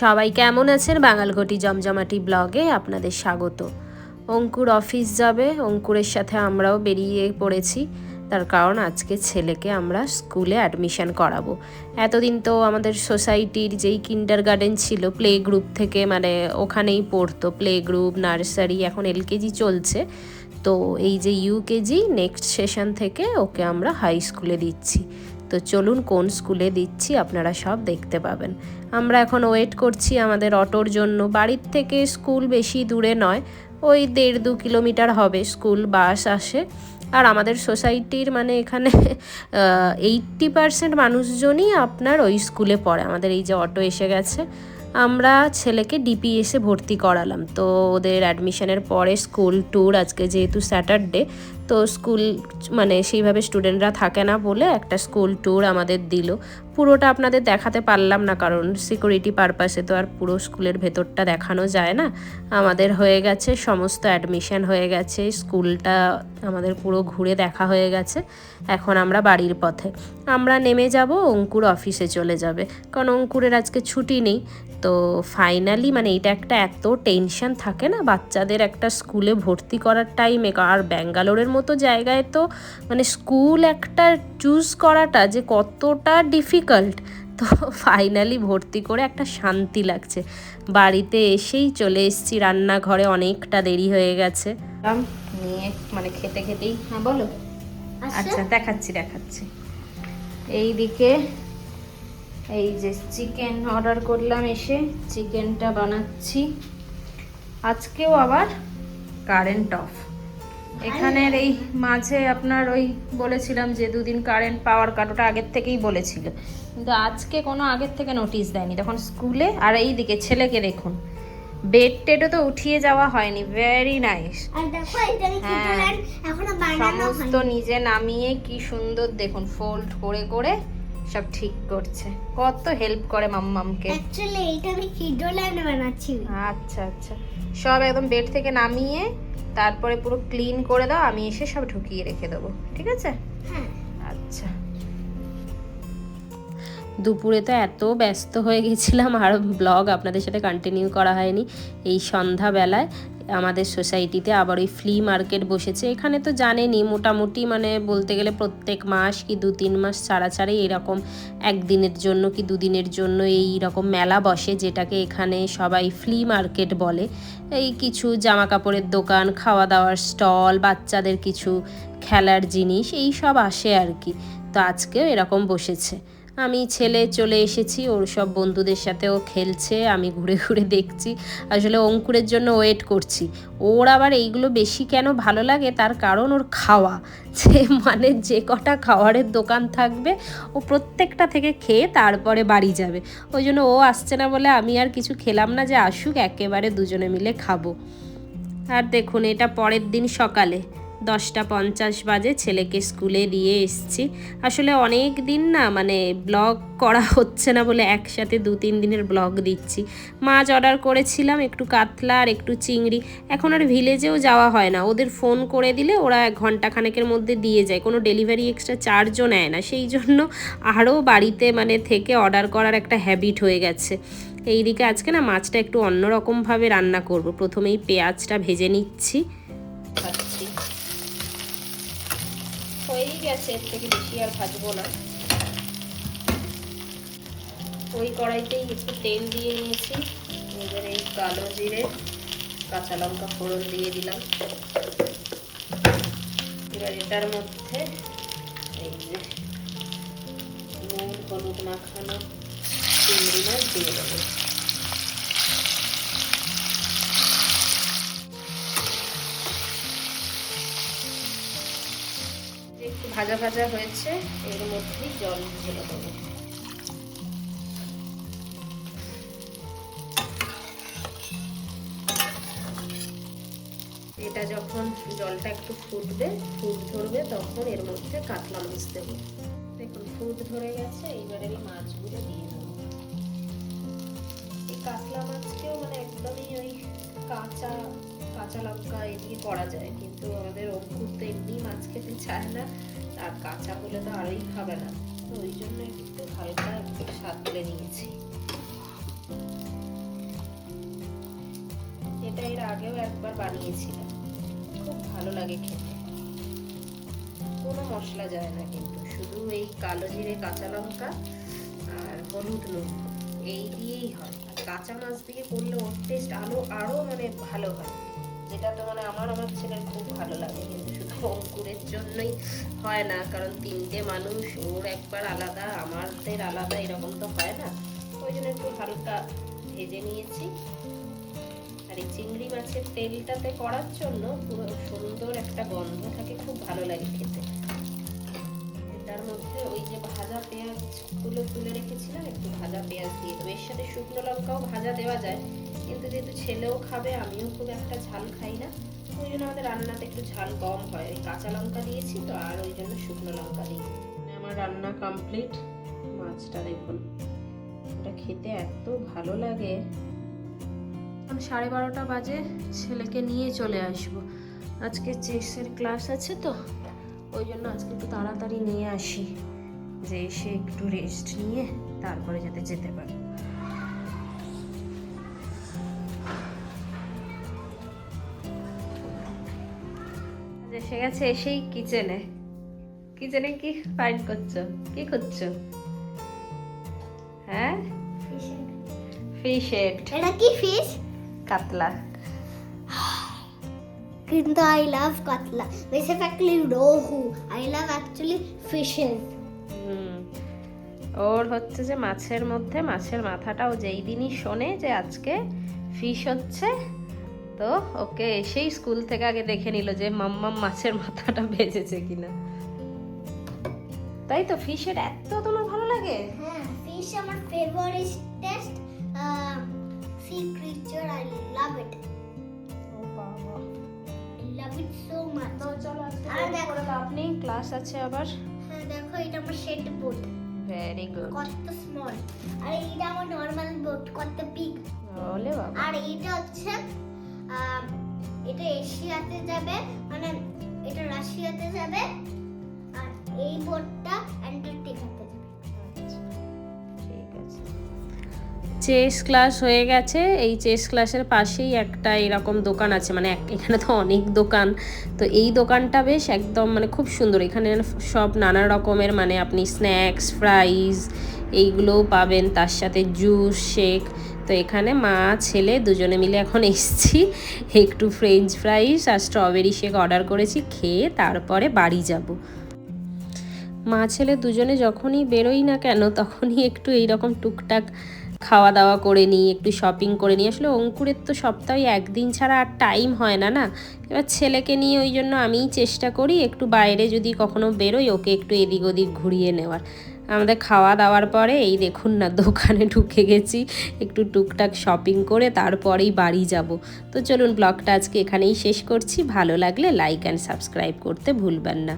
সবাই কেমন আছেন? বাঙালঘটি জমজমাটি ব্লগে আপনাদের স্বাগত। অঙ্কুর অফিস যাবে। অঙ্কুরের সাথে আমরাও বেরিয়ে পড়েছি। তার কারণ আজকে ছেলেকে আমরা স্কুলে অ্যাডমিশন করাবো। এতদিন তো আমাদের সোসাইটির যেই কিন্ডার গার্ডেন ছিল প্লে গ্রুপ থেকে মানে ওখানেই পড়তো। প্লে গ্রুপ নার্সারি এখন এলকেজি চলছে। তো এই যে ইউকেজি নেক্সট সেশন থেকে ওকে আমরা হাই স্কুলে দিচ্ছি। তো চলুন কোন স্কুলে দিচ্ছি আপনারা সব দেখতে পাবেন। আমরা এখন ওয়েট করছি আমাদের অটোর জন্য। বাড়ির থেকে স্কুল বেশি দূরে নয়, ওই দেড় দু কিলোমিটার হবে স্কুল বাস আসে। আর আমাদের সোসাইটির মানে এখানে এইট্টি পারসেন্ট মানুষজনই আপনার ওই স্কুলে পড়ে। আমাদের এই যে অটো এসে গেছে, আমরা ছেলেকে ডিপিএসে ভর্তি করালাম। তো ওদের অ্যাডমিশনের পরে স্কুল ট্যুর আজকে যেহেতু স্যাটারডে তো স্কুল মানে সেইভাবে স্টুডেন্টরা থাকে না বলে একটা স্কুল ট্যুর আমাদের দিল। পুরোটা আপনাদের দেখাতে পারলাম না কারণ সিকিউরিটি পারপাসে তো আর পুরো স্কুলের ভেতরটা দেখানো যায় না। আমাদের হয়ে গেছে, সমস্ত অ্যাডমিশন হয়ে গেছে, স্কুলটা আমাদের পুরো ঘুরে দেখা হয়ে গেছে। এখন আমরা বাড়ির পথে। আমরা নেমে যাব, অঙ্কুর অফিসে চলে যাবে। কারণ অঙ্কুরের আজকে ছুটি নেই। তো ফাইনালি মানে এটা একটা এত টেনশন থাকে না, বাচ্চাদের একটা স্কুলে ভর্তি করার টাইমে আর ব্যাঙ্গালোরের মতো জায়গায় তো মানে স্কুল একটা চুজ করাটা যে কতটা ডিফিকাল্ট তো ফাইনালি ভর্তি করে একটা শান্তি লাগছে। বাড়িতে এসেই চলে এসেছি রান্নাঘরে অনেকটা দেরি হয়ে গেছে। নিয়ে মানে খেতে খেতেই হ্যাঁ বলো। আচ্ছা। দেখাচ্ছি দেখাচ্ছি। এই দিকে এই যে চিকেন অর্ডার করলাম এসে চিকেনটা বানাচ্ছি। আজকেও আবার কারেন্ট অফ। এখানের এই মাঝে আপনার ওই বলেছিলাম যে দুদিন কারেন্ট পাওয়ার কাটোটা আগের থেকেই বলেছিল। কিন্তু আজকে কোনো আগের থেকে নোটিশ দেয়নি। তখন স্কুলে আর এই দিকে ছেলেকে দেখুন। বেড টেডও তো উঠিয়ে যাওয়া হয়নি। ভেরি নাইস হ্যাঁ। এখনও সমস্ত নিজে নামিয়ে কি সুন্দর দেখুন ফোল্ড করে করে সব ঠিক করছে। কত হেল্প করে মাম্মামকে। অ্যাকচুয়ালি এইটা আমি কিডোল্যান্ড বানাচ্ছি। আচ্ছা আচ্ছা। সব একদম বেড থেকে নামিয়ে তারপরে পুরো ক্লিন করে দাও আমি এসে সব ঢুকিয়ে রেখে দেবো। ঠিক আছে? হ্যাঁ। আচ্ছা। দুপুরে তো এত ব্যস্ত হয়ে গেছিলাম আর ব্লগ আপনাদের সাথে কন্টিনিউ করা হয়নি। এই সন্ধ্যাবেলায় আমাদের সোসাইটিতে আবার ওই ফ্লি মার্কেট বসেছে। এখানে তো জানেনই, মোটামুটি মানে বলতে গেলে প্রত্যেক মাস কি দু তিন মাস ছাড়া ছাড়াই এরকম একদিনের জন্য কি দুদিনের জন্য এই রকম মেলা বসে, যেটাকে এখানে সবাই ফ্লি মার্কেট বলে। এই কিছু জামা কাপড়ের দোকান খাওয়া দাওয়ার স্টল, বাচ্চাদের কিছু খেলার জিনিস, এই সব আসে আর কি। তো আজকেও এরকম বসেছে। আমি ছেলে চলে এসেছি, ওর সব বন্ধুদের সাথেও খেলছে, আমি ঘুরে ঘুরে দেখছি। আসলে অঙ্কুরের জন্য ওয়েট করছি। ওর আবার এইগুলো বেশি কেন ভালো লাগে? তার কারণ ওর খাওয়া। যে মানে যে কটা খাওয়ারের দোকান থাকবে, ও প্রত্যেকটা থেকে খেয়ে তারপরে বাড়ি যাবে। ওই জন্য ও আসছে না বলে আমি আর কিছু খেলাম না যে আসুক, একেবারে দুজনে মিলে খাব। আর দেখুন, এটা পরের দিন সকালে। দশটা পঞ্চাশ বাজে ছেলেকে স্কুলে দিয়ে এসছি। আসলে অনেক দিন না মানে ব্লগ করা হচ্ছে না বলে একসাথে দু তিন দিনের ব্লগ দিচ্ছি। মাছ অর্ডার করেছিলাম, একটু কাতলা আর একটু চিংড়ি। এখন আর ভিলেজেও যাওয়া হয় না। ওদের ফোন করে দিলে ওরা এক খানেকের মধ্যে দিয়ে যায়। কোনো ডেলিভারি এক্সট্রা চার্জও নেয় না। সেই জন্য আরও বাড়িতে মানে থেকে অর্ডার করার একটা হ্যাবিট হয়ে গেছে। এইদিকে আজকে না মাছটা একটু অন্যরকমভাবে রান্না করব। প্রথমেই পেঁয়াজটা ভেজে নিচ্ছি। গেছে এর থেকে বেশি আর ভাজবো না। ওই কড়াইতেই একটু তেল দিয়ে নিয়েছি। এবার এই কালো জিরে, কাঁচা লঙ্কা ফোড়ন দিয়ে দিলাম। এবার এটার মধ্যে এই যে নুন, হলুদ মাখানো চিংড়ি মাছ দিয়ে দেবো। ভাজা ভাজা হয়েছে, এর মধ্যেই জল ঢেলে দেবো। এটা যখন জলটা একটু ফুটবে, ফুট ধরবে, তখন এর মধ্যে কাতলা মাছ দেবো। দেখুন, ফুট ধরে গেছে, এইবার আমি মাছগুলো দিয়ে দেবো। এই কাতলা মাছকেও মানে একদমই ওই কাঁচা কাঁচা লঙ্কা এ দিয়ে করা যায়, কিন্তু আমাদের অঙ্কুর তো এমনি মাছ খেতে চায় না। আর কাঁচা হলে তো আরোই খাবে না। তো ওই জন্য একটু হালকা একটু সাতলে নিয়েছি। এটা এর আগেও একবার বানিয়েছিলাম। খুব ভালো লাগে খেতে। কোনো মশলা যায় না কিন্তু। শুধু এই কালো জিরে কাঁচা লঙ্কা আর হলুদ নুন, এই দিয়েই হয়। আর কাঁচা মাছ দিয়ে করলে ওর টেস্ট আরও আরও মানে ভালো হয়। যেটা তো মানে আমার আমার ছেলের খুব ভালো লাগে। কিন্তু অঙ্কুরের জন্যই হয় না, কারণ তিনটে মানুষ, ওর একবার আলাদা, আমাদের আলাদা এরকম তো হয় না। ওই জন্য একটু হালকা ভেজে নিয়েছি। আর এই চিংড়ি মাছের তেলটাতে করার জন্য পুরো সুন্দর একটা গন্ধ থাকে, খুব ভালো লাগে খেতে। এটার মধ্যে ওই যে ভাজা পেঁয়াজগুলো তুলে রেখেছিলাম, একটু ভাজা পেঁয়াজ দিয়ে দেবো। এর সাথে শুকনো লঙ্কাও ভাজা দেওয়া যায়, কিন্তু যেহেতু ছেলেও খাবে, আমিও খুব একটা ঝাল খাই না। ওই জন্য আমাদের রান্নাতে একটু ঝাল কম হয়। ওই কাঁচা লঙ্কা দিয়েছি তো, আর ওই জন্য শুকনো লঙ্কা দিই আমার রান্না কমপ্লিট মাছটা দেখুন এটা খেতে এত ভালো লাগে। এখন সাড়ে বারোটা বাজে, ছেলেকে নিয়ে চলে আসব। আজকে চেসের ক্লাস আছে তো, ওই জন্য আজকে একটু তাড়াতাড়ি নিয়ে আসি। যে এসে একটু রেস্ট নিয়ে, তারপরে যাতে যেতে পারে। এসে গেছে এসেই কিচেনে। কিচেনে কি ফাইন করছ? কি করছ হ্যাঁ? ফিশ হেড এটা কি ফিশ কাতলা। কিন্তু I love katla. Basically rohu. I love actually fishes hmm. ওর হচ্ছে যে মাছের মধ্যে মাছের মাথাটাও যেই দিনই শোনে যে আজকে ফিশ হচ্ছে তো ওকে এসেই স্কুল থেকে আগে দেখে নিল যে মাম্মাম মাছের মাথাটা ভেজেছে কিনা। তাই তো ফিশের এত তোমার ভালো লাগে? হ্যাঁ ফিশ আমার favourite taste sea creature I love it ও বাবা। I love it so much তো চলো আজকে আর করে নেই ক্লাস আছে আবার। হ্যাঁ দেখো এটা আমার শেড বোট ভেরি গুড কত স্মল আর এইটা আমার নর্মাল বোট কত বিগ বাবা। আর এইটা হচ্ছে এটা এশিয়াতে যাবে মানে এটা রাশিয়াতে যাবে আর এই বোটটা চেস ক্লাস হয়ে গেছে। এই চেস ক্লাসের পাশেই একটা এরকম দোকান আছে মানে এখানে তো অনেক দোকান। তো এই দোকানটা বেশ একদম মানে খুব সুন্দর। এখানে সব নানা রকমের মানে আপনি স্ন্যাক্স, ফ্রাইজ এইগুলোও পাবেন। তার সাথে জুস, শেক। তো এখানে মা, ছেলে দুজনে মিলে এখন এসছি। একটু ফ্রেঞ্চ ফ্রাইস আর স্ট্রবেরি শেক অর্ডার করেছি, খেয়ে তারপরে বাড়ি যাব। মা, ছেলে দুজনে যখনই বেরোই না কেন, তখনই একটু এইরকম টুকটাক খাওয়া দাওয়া করে নিই, একটু শপিং করে নিই। আসলে অঙ্কুরের তো সপ্তাহে একদিন ছাড়া আর টাইম হয় না না? এবার ছেলেকে নিয়ে ওই জন্য আমিই চেষ্টা করি একটু বাইরে যদি কখনো বেরোই, ওকে একটু এদিক ওদিক ঘুরিয়ে নেওয়ার। আমাদের খাওয়া দাওয়ার পরে, এই দেখুন না, দোকানে ঢুকে গেছি, একটু টুকটাক শপিং করে তারপরেই বাড়ি যাব। তো চলুন ব্লগটা আজকে এখানেই শেষ করছি। ভালো লাগলে লাইক অ্যান্ড সাবস্ক্রাইব করতে ভুলবেন না।